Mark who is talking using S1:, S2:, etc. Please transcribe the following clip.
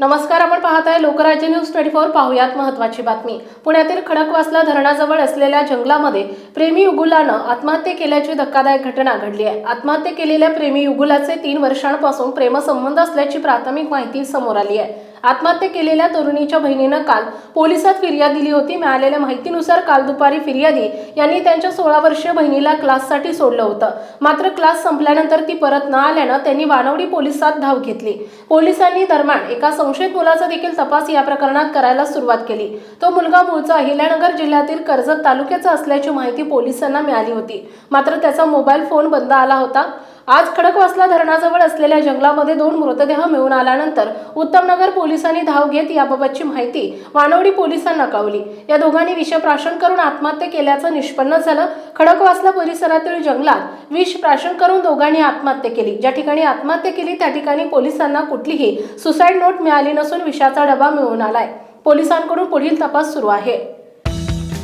S1: नमस्कार आपण पाहत आहे लोकराज्य न्यूज ट्वेंटी फोर पाहुयात महत्वाची बातमी. पुण्यातील खडकवासला धरणाजवळ असलेल्या जंगलामध्ये प्रेमी युगुलानं आत्महत्या केल्याची धक्कादायक घटना घडली आहे. आत्महत्या केलेल्या प्रेमी युगुलाचे तीन वर्षांपासून प्रेमसंबंध असल्याची प्राथमिक माहिती समोर आली आहे. आत्महत्या केलेल्या तरुणीच्या बहिणीनं काल पोलिसात फिर्याद दिली होती. मिळालेल्या माहितीनुसार काल दुपारी फिर्यादी यांनी त्यांच्या सोळा वर्षीय बहिणीला क्लाससाठी सोडलं होतं. मात्र क्लास संपल्यानंतर ती परत न आल्यानं त्यांनी वानवडी पोलिसात धाव घेतली. पोलिसांनी दरम्यान एका संशयित मुलाचा देखील तपास या प्रकरणात करायला सुरुवात केली. तो मुलगा मूळचा अहिल्यानगर जिल्ह्यातील कर्जत तालुक्याचा असल्याची माहिती पोलिसांना मिळाली होती. मात्र त्याचा मोबाईल फोन बंद आला होता. आज खडकवासला धरणाजवळ असलेल्या जंगलामध्ये दोन मृतदेह मिळून आल्यानंतर उत्तमनगर पोलिसांनी धाव घेत याबाबतची माहिती वानवडी पोलिसांना कळवली. या दोघांनी विषप्राशन करून आत्महत्या केल्याचं निष्पन्न झालं. खडकवासला परिसरातील जंगलात विष प्राशन करून दोघांनी आत्महत्या केली. ज्या ठिकाणी आत्महत्या केली त्या ठिकाणी पोलिसांना कुठलीही सुसाईड नोट मिळाली नसून विषाचा डबा मिळून आलाय. पोलिसांकडून पुढील तपास सुरू आहे.